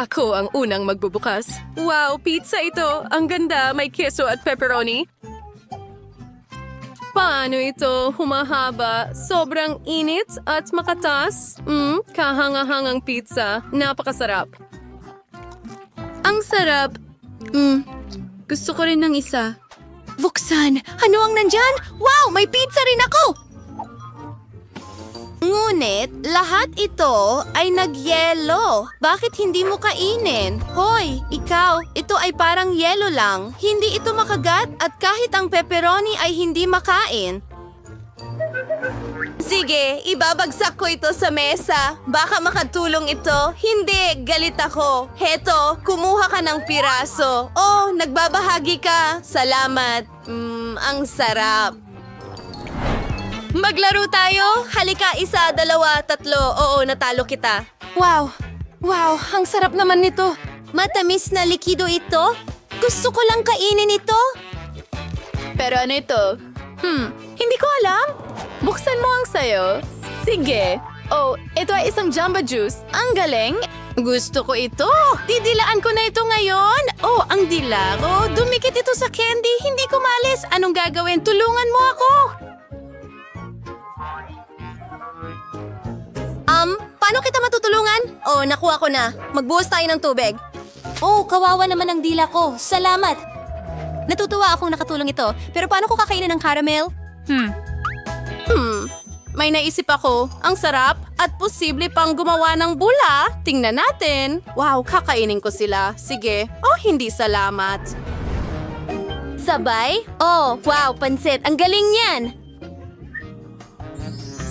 Ako ang unang magbubukas. Wow, pizza ito. Ang ganda, may keso at pepperoni. Paano ito humahaba? Sobrang init at makatas? Mm, kahangahangang pizza. Napakasarap. Ang sarap. Mm, gusto ko rin ng isa. Buksan! Ano ang nandyan? Wow! May pizza rin ako! Ngunit, lahat ito ay nagyelo. Bakit hindi mo kainin? Hoy, ikaw, ito ay parang yelo lang. Hindi ito makagat at kahit ang pepperoni ay hindi makain. Sige, ibabagsak ko ito sa mesa. Baka makatulong ito. Hindi, galit ako. Heto, kumuha ka ng piraso. Oh, nagbabahagi ka. Salamat. Mmm, ang sarap. Maglaro tayo? Halika, isa, dalawa, tatlo. Oo, natalo kita. Wow! Wow, ang sarap naman nito. Matamis na likido ito? Gusto ko lang kainin ito. Pero ano ito? Hmm, hindi ko alam. Buksan mo ang sayo. Sige. Oh, ito ay isang Jamba Juice. Ang galing. Gusto ko ito. Didilaan ko na ito ngayon. Oh, ang dila ko. Dumikit ito sa candy. Hindi ko malis. Anong gagawin? Tulungan mo ako. Paano kita matutulungan? Oh, nakuha ko na. Magbuhos tayo ng tubig. Oh, kawawa naman ang dila ko. Salamat. Natutuwa akong nakatulong ito. Pero paano ko kakainin ng caramel? Hmm. Hmm. May naisip ako. Ang sarap at posible pang gumawa ng bula. Tingnan natin. Wow, kakainin ko sila. Sige. Oh, hindi salamat. Sabay? Oh, wow, pansit. Ang galing yan.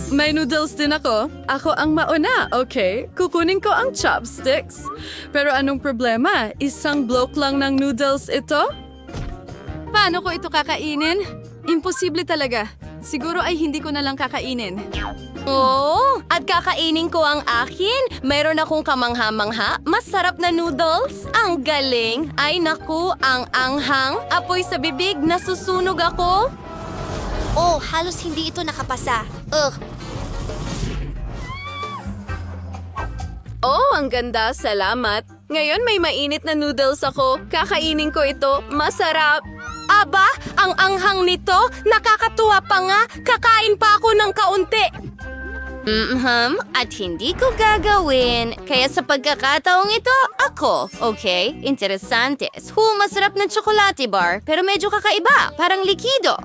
May noodles din ako. Ako ang mauna, okay? Kukunin ko ang chopsticks. Pero anong problema? Isang bloke lang ng noodles ito? Paano ko ito kakainin? Imposible talaga. Siguro ay hindi ko na lang kakainin. Oh, at kakainin ko ang akin. Meron akong kamangha-mangha. Masarap na noodles. Ang galing. Ay naku, ang anghang. Apoy sa bibig, nasusunog ako. Oh, halos hindi ito nakapasa. Ugh. Oh, ang ganda. Salamat. Ngayon may mainit na noodles ako. Kakainin ko ito. Masarap. Aba, ang anghang nito, nakakatuwa pa nga. Kakain pa ako ng kaunti. Mhm, at hindi ko gagawin. Kaya sa pagkakataong ito, ako. Okay, interesante. Hu, masarap na chocolate bar, pero medyo kakaiba, parang likido.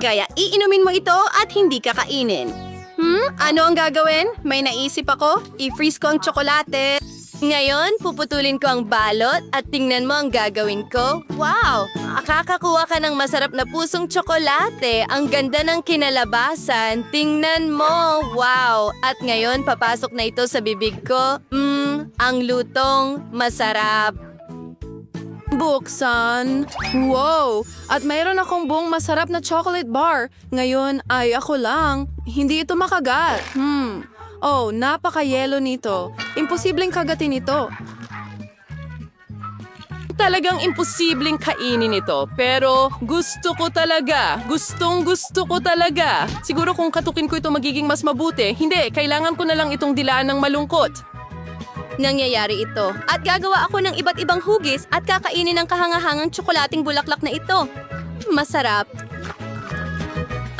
Kaya iinumin mo ito at hindi kakainin. Hmm, ano ang gagawin? May naisip ako. I-freeze ko ang tsokolate. Ngayon, puputulin ko ang balot at tingnan mo ang gagawin ko. Wow! Makakakuha ka ng masarap na pusong tsokolate. Ang ganda ng kinalabasan. Tingnan mo! Wow! At ngayon, papasok na ito sa bibig ko. Mmm, ang lutong masarap. Buksan. Wow! At mayroon akong buong masarap na chocolate bar. Ngayon ay ako lang. Hindi ito makagat. Hmm. Oh, napaka-yelo nito. Imposibleng kagatin ito. Talagang imposibleng kainin ito. Pero gusto ko talaga. Gustong gusto ko talaga. Siguro kung katukin ko ito magiging mas mabuti. Hindi, kailangan ko na lang itong dilaan ng malungkot. Nangyayari ito. At gagawa ako ng iba't ibang hugis at kakainin ng kahangahangang tsokolating bulaklak na ito. Masarap.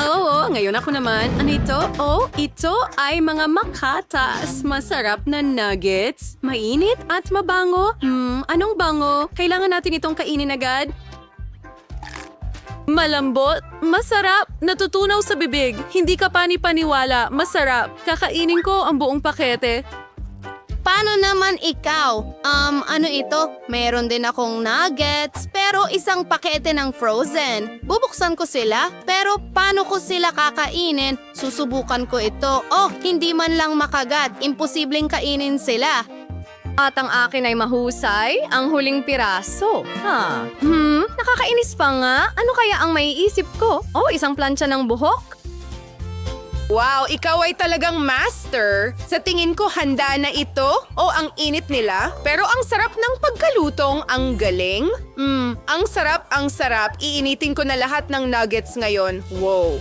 Oo, ngayon ako naman. Ano ito? Oh, ito ay mga makatas. Masarap na nuggets. Mainit at mabango. Hmm, anong bango? Kailangan natin itong kainin agad. Malambot, masarap, natutunaw sa bibig. Hindi ka pani-paniwala, masarap. Kakainin ko ang buong pakete. Paano naman ikaw? Um, ano ito? Meron din akong nuggets, pero isang pakete ng frozen. Bubuksan ko sila, pero paano ko sila kakainin? Susubukan ko ito. Oh, hindi man lang makagat. Imposibleng kainin sila. At ang akin ay mahusay, ang huling piraso. Ha? Hmm, nakakainis pa nga. Ano kaya ang maiisip ko? Oh, isang plancha ng buhok? Wow, ikaw ay talagang master. Sa tingin ko handa na ito o ang init nila. Pero ang sarap ng pagkalutong, ang galing. Hmm, ang sarap, ang sarap. Iinitin ko na lahat ng nuggets ngayon. Wow.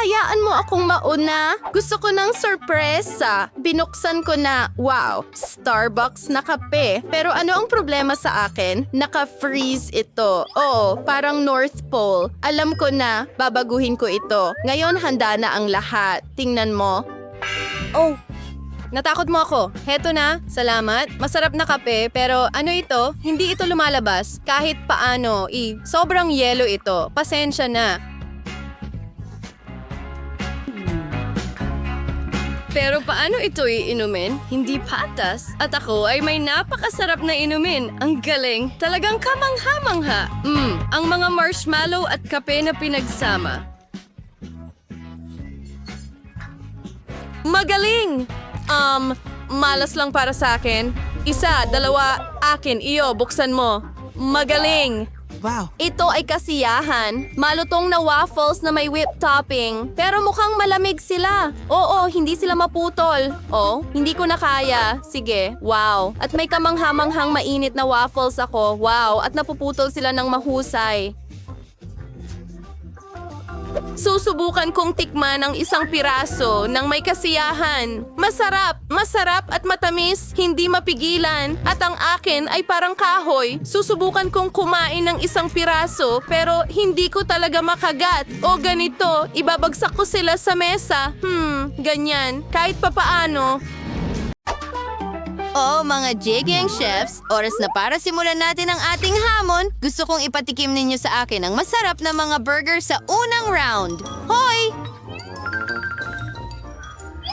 Hayaan mo akong mauna. Gusto ko ng sorpresa. Binuksan ko na, wow, Starbucks na kape. Pero ano ang problema sa akin? Naka-freeze ito. Oo, parang North Pole. Alam ko na, babaguhin ko ito. Ngayon handa na ang lahat. Tingnan mo. Oh, Natakot mo ako. Heto na, salamat. Masarap na kape, pero ano ito? Hindi ito lumalabas. Kahit paano, i sobrang yelo ito. Pasensya na. Pero paano ito iinumin? Hindi patas. At ako ay may napakasarap na inumin. Ang galing. Talagang kamangha-mangha. Mm, ang mga marshmallow at kape na pinagsama. Magaling! Um, malas lang para sa akin. Isa, dalawa, akin, iyo, buksan mo. Magaling! Wow. Ito ay kasiyahan. Malutong na waffles na may whipped topping. Pero mukhang malamig sila. Oo, hindi sila maputol. Oh, hindi ko na kaya. Sige, wow. At may kamanghamanghang mainit na waffles ako. Wow, at napuputol sila ng mahusay. Susubukan kong tikman ang isang piraso ng may kasiyahan. Masarap, masarap at matamis, hindi mapigilan. At ang akin ay parang kahoy. Susubukan kong kumain ng isang piraso pero hindi ko talaga makagat. O ganito, ibabagsak ko sila sa mesa. Hmm, ganyan. Kahit papaano. Oh, mga jigyang chefs, oras na para simulan natin ang ating hamon. Gusto kong ipatikim ninyo sa akin ang masarap na mga burger sa unang round. Hoy!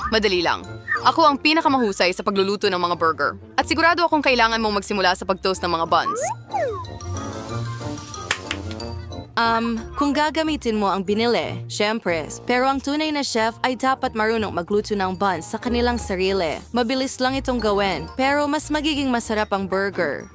Madali lang. Ako ang pinakamahusay sa pagluluto ng mga burger. At sigurado akong kailangan mong magsimula sa pag-toast ng mga buns. Um, kung gagamitin mo ang binili, syempre. Pero ang tunay na chef ay dapat marunong magluto ng buns sa kanilang sarili. Mabilis lang itong gawin, pero mas magiging masarap ang burger.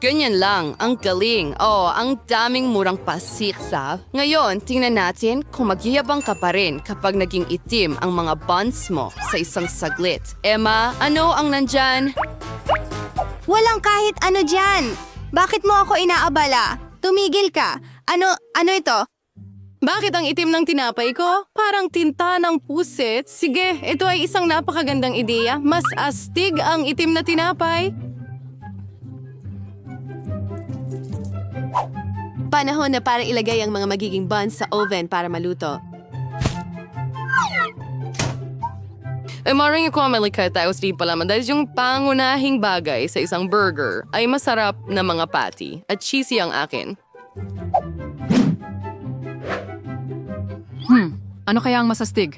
Ganyan lang, ang galing. Oh, ang daming murang pasiksa. Ngayon, tingnan natin kung magyayabang ka pa rin kapag naging itim ang mga buns mo sa isang saglit. Emma, ano ang nandyan? Walang kahit ano dyan! Bakit mo ako inaabala? Tumigil ka! Ano, ano ito? Bakit ang itim ng tinapay ko? Parang tinta ng pusit. Sige, ito ay isang napakagandang ideya. Mas astig ang itim na tinapay. Panahon na para ilagay ang mga magiging buns sa oven para maluto. Eh, maring ko malikay tayo di pala dahil yung pangunahing bagay sa isang burger ay masarap na mga patty at cheesy ang akin. Hmm, ano kaya ang masastig?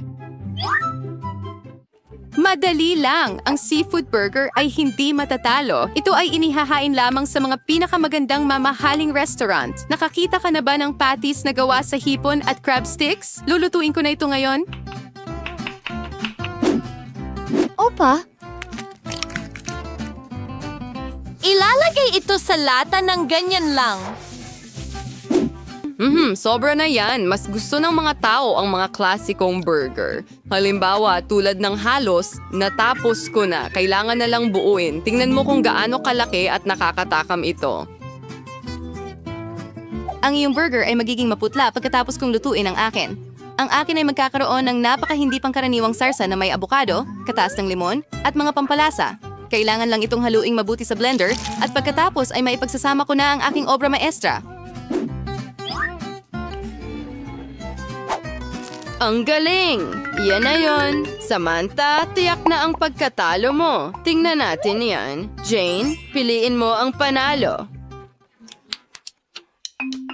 Madali lang! Ang seafood burger ay hindi matatalo. Ito ay inihahain lamang sa mga pinakamagandang mamahaling restaurant. Nakakita ka na ba ng patties na gawa sa hipon at crab sticks? Lulutuin ko na ito ngayon. Opa? Ilalagay ito sa lata ng ganyan lang. Mhm, sobra na yan. Mas gusto ng mga tao ang mga klasikong burger. Halimbawa, tulad ng halos, natapos ko na, kailangan na lang buuin. Tingnan mo kung gaano kalaki at nakakatakam ito. Ang iyong burger ay magiging maputla pagkatapos kong lutuin ang akin. Ang akin ay magkakaroon ng napaka hindi pangkaraniwang sarsa na may abukado, katas ng limon, at mga pampalasa. Kailangan lang itong haluing mabuti sa blender at pagkatapos ay maipagsasama ko na ang aking obra maestra. Ang galing! Yan na yon. Samantha, tiyak na ang pagkatalo mo. Tingnan natin yan. Jane, piliin mo ang panalo.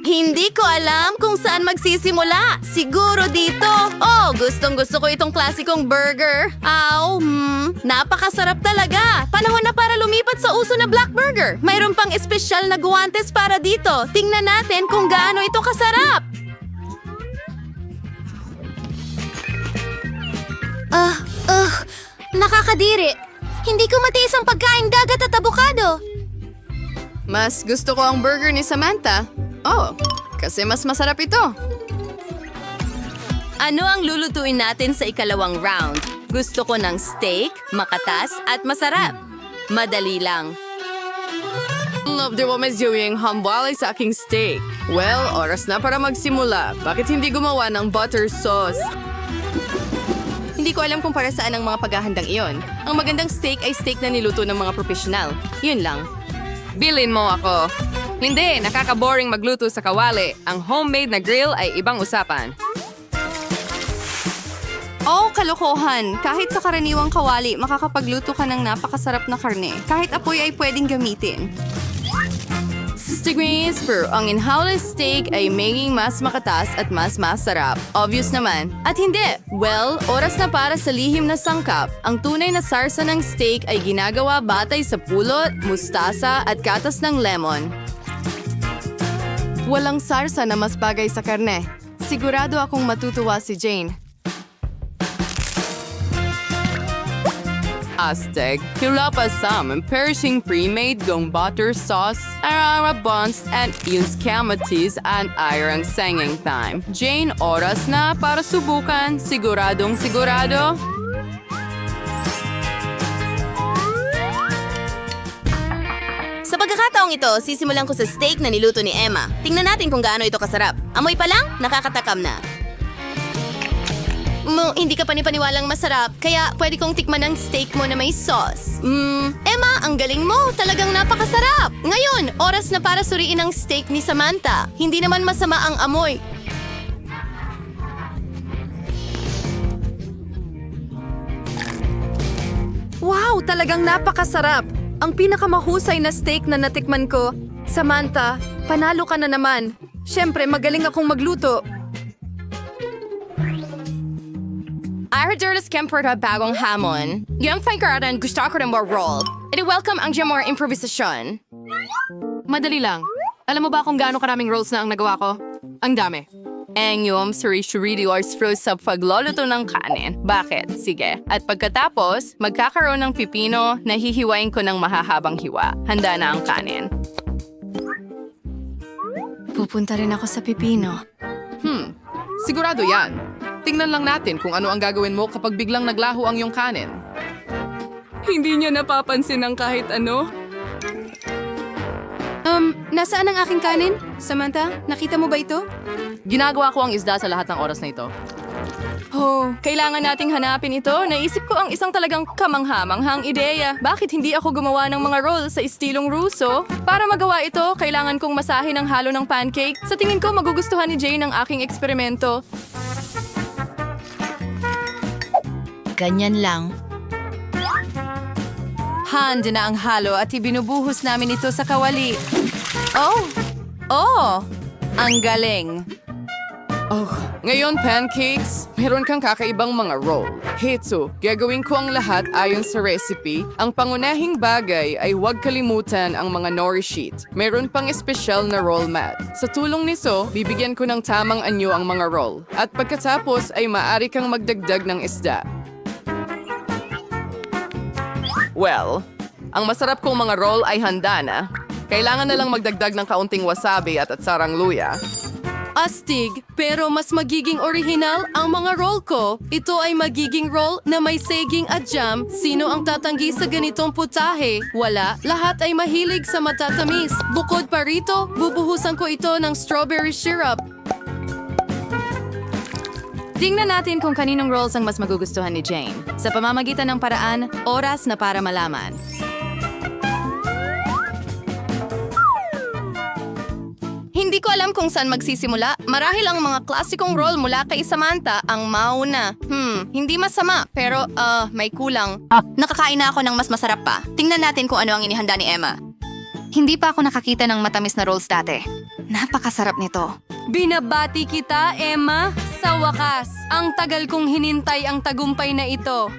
Hindi ko alam kung saan magsisimula. Siguro dito. Oh, gustong gusto ko itong klasikong burger. Aw, hmm, napakasarap talaga. Panahon na para lumipat sa uso na black burger. Mayroon pang espesyal na guwantes para dito. Tingnan natin kung gaano ito kasarap. Ah, uh, nakakadiri. Hindi ko matiis ang pagkain dagat at abukado. Mas gusto ko ang burger ni Samantha. Oh, kasi mas masarap ito. Ano ang lulutuin natin sa ikalawang round? Gusto ko ng steak, makatas at masarap. Madali lang. Love the woman's doing hambalay sa aking steak. Well, oras na para magsimula. Bakit hindi gumawa ng butter sauce? Hindi ko alam kung para saan ang mga paghahandang iyon. Ang magandang steak ay steak na niluto ng mga profesional. Yun lang. Bilin mo ako. Hindi, nakaka-boring magluto sa kawali. Ang homemade na grill ay ibang usapan. Oh, kalokohan! Kahit sa karaniwang kawali, makakapagluto ka ng napakasarap na karne. Kahit apoy ay pwedeng gamitin. Degrees pero ang inhawless steak ay maging mas makatas at mas masarap. Obvious naman. At hindi. Well, oras na para sa lihim na sangkap. Ang tunay na sarsa ng steak ay ginagawa batay sa pulot, mustasa at katas ng lemon. Walang sarsa na mas bagay sa karne. Sigurado akong matutuwa si Jane. Aztec, Hilapasam, and perishing pre-made gong butter sauce, arara buns, and use kamatis and iron singing time. Jane, oras na para subukan. Siguradong sigurado. Pagkakataong ito, sisimulan ko sa steak na niluto ni Emma. Tingnan natin kung gaano ito kasarap. Amoy pa lang, nakakatakam na. Mo, hindi ka panipaniwalang masarap, kaya pwede kong tikman ang steak mo na may sauce. Mmm, Emma, ang galing mo! Talagang napakasarap! Ngayon, oras na para suriin ang steak ni Samantha. Hindi naman masama ang amoy. Wow, talagang napakasarap! Ang pinakamahusay na steak na natikman ko. Samantha, panalo ka na naman. Siyempre, magaling akong magluto. Iridoras Kemper na bagong hamon. Yung fangkaratan gusto ko rin more roll. Edi welcome ang more improvisasyon. Madali lang. Alam mo ba kung gaano karaming rolls na ang nagawa ko? Ang dami. Engyom suri-shuri oras froze sa pagluluto ng kanin. Bakit? Sige. At pagkatapos, magkakaroon ng pipino na hihiwain ko ng mahahabang hiwa. Handa na ang kanin. Pupunta rin ako sa pipino. Hmm, sigurado yan. Tingnan lang natin kung ano ang gagawin mo kapag biglang naglaho ang iyong kanin. Hindi niya napapansin ng kahit ano. Nasaan ang aking kanin? Samantha, nakita mo ba ito? Ginagawa ko ang isda sa lahat ng oras na ito. Oh, kailangan nating hanapin ito. Naisip ko ang isang talagang kamangha-manghang ideya. Bakit hindi ako gumawa ng mga roll sa estilong Ruso? Para magawa ito, kailangan kong masahin ang halo ng pancake. Sa tingin ko, magugustuhan ni Jane ang aking eksperimento. Ganyan lang. Handa na ang halo at ibinubuhos namin ito sa kawali. Oh! Oh! Ang galing! Oh, ngayon pancakes, meron kang kakaibang mga roll. Heto, gagawin ko ang lahat ayon sa recipe. Ang pangunahing bagay ay huwag kalimutan ang mga nori sheet. Meron pang espesyal na roll mat. Sa tulong nito, bibigyan ko ng tamang anyo ang mga roll. At pagkatapos ay maaari kang magdagdag ng isda. Well, ang masarap kong mga roll ay handa na. Kailangan na lang magdagdag ng kaunting wasabi at atsarang luya. Astig, pero mas magiging original ang mga roll ko. Ito ay magiging roll na may saging at jam. Sino ang tatanggi sa ganitong putahe? Wala. Lahat ay mahilig sa matatamis. Bukod pa rito, bubuhusan ko ito ng strawberry syrup. Tingnan natin kung kaninong rolls ang mas magugustuhan ni Jane. Sa pamamagitan ng paraan, oras na para malaman. Hindi ko alam kung saan magsisimula. Marahil ang mga klasikong role mula kay Samantha ang mauna. Hmm, hindi masama, pero uh, may kulang. Nakakain na ako ng mas masarap pa. Tingnan natin kung ano ang inihanda ni Emma. Hindi pa ako nakakita ng matamis na rolls dati. Napakasarap nito. Binabati kita, Emma. Sa wakas, ang tagal kong hinintay ang tagumpay na ito.